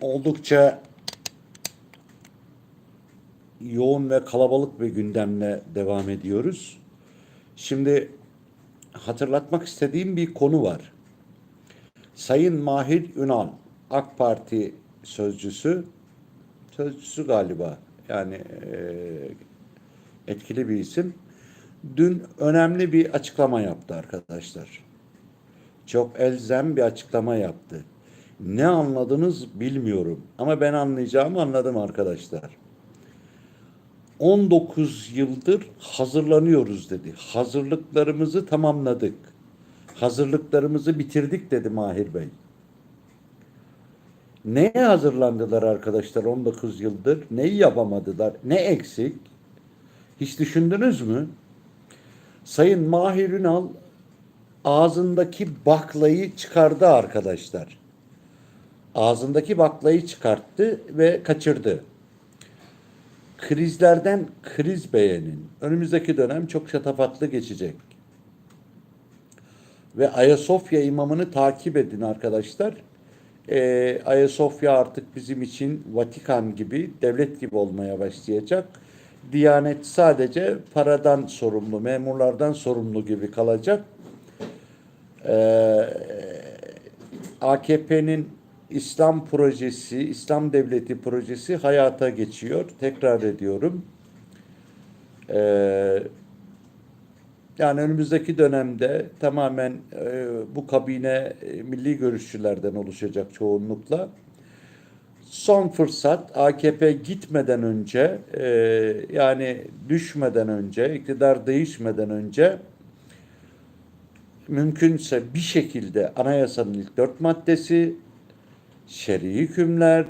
oldukça yoğun ve kalabalık bir gündemle devam ediyoruz. Şimdi hatırlatmak istediğim bir konu var. Sayın Mahir Ünal, AK Parti sözcüsü, sözcüsü galiba yani eee, etkili bir isim. Dün önemli bir açıklama yaptı arkadaşlar. Çok elzem bir açıklama yaptı. Ne anladınız bilmiyorum ama ben anlayacağımı anladım arkadaşlar. 19 yıldır hazırlanıyoruz dedi. Hazırlıklarımızı tamamladık. Hazırlıklarımızı bitirdik dedi Mahir Bey. Neye hazırlandılar arkadaşlar 19 yıldır? Neyi yapamadılar? Ne eksik? Hiç düşündünüz mü? Sayın Mahir Ünal ağzındaki baklayı çıkardı arkadaşlar. Ağzındaki baklayı çıkarttı ve kaçırdı. Krizlerden kriz beğenin. Önümüzdeki dönem çok şatafatlı geçecek. Ve Ayasofya imamını takip edin arkadaşlar. Ee, Ayasofya artık bizim için Vatikan gibi, devlet gibi olmaya başlayacak. Diyanet sadece paradan sorumlu, memurlardan sorumlu gibi kalacak. Ee, AKP'nin İslam projesi, İslam devleti projesi hayata geçiyor. Tekrar ediyorum. Ee, yani önümüzdeki dönemde tamamen e, bu kabine e, milli görüşçülerden oluşacak çoğunlukla. Son fırsat AKP gitmeden önce e, yani düşmeden önce, iktidar değişmeden önce mümkünse bir şekilde anayasanın ilk dört maddesi, şer'i hükümler,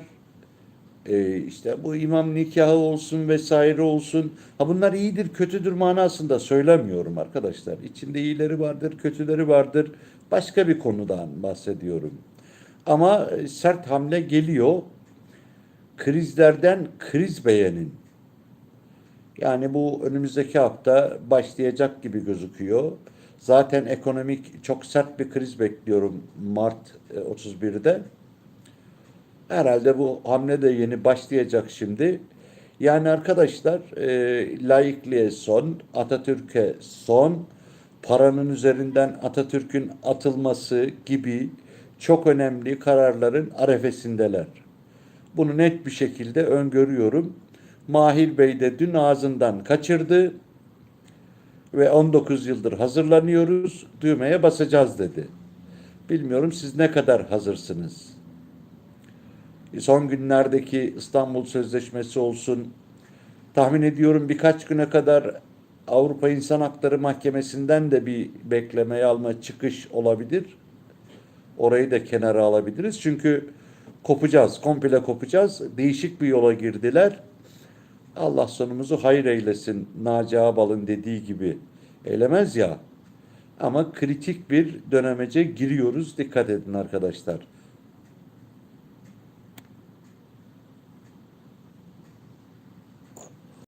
e, işte bu imam nikahı olsun vesaire olsun. Ha bunlar iyidir, kötüdür manasında söylemiyorum arkadaşlar. İçinde iyileri vardır, kötüleri vardır. Başka bir konudan bahsediyorum. Ama e, sert hamle geliyor. Krizlerden kriz beğenin. Yani bu önümüzdeki hafta başlayacak gibi gözüküyor. Zaten ekonomik çok sert bir kriz bekliyorum Mart e, 31'de. Herhalde bu hamle de yeni başlayacak şimdi. Yani arkadaşlar e, laikliğe son, Atatürk'e son, paranın üzerinden Atatürk'ün atılması gibi çok önemli kararların arefesindeler. Bunu net bir şekilde öngörüyorum. Mahir Bey de dün ağzından kaçırdı ve 19 yıldır hazırlanıyoruz, düğmeye basacağız dedi. Bilmiyorum siz ne kadar hazırsınız? Son günlerdeki İstanbul Sözleşmesi olsun, tahmin ediyorum birkaç güne kadar Avrupa İnsan Hakları Mahkemesi'nden de bir beklemeye alma çıkış olabilir. Orayı da kenara alabiliriz. Çünkü kopacağız, komple kopacağız. Değişik bir yola girdiler. Allah sonumuzu hayır eylesin. Naci Ağbal'ın dediği gibi eylemez ya. Ama kritik bir dönemece giriyoruz. Dikkat edin arkadaşlar.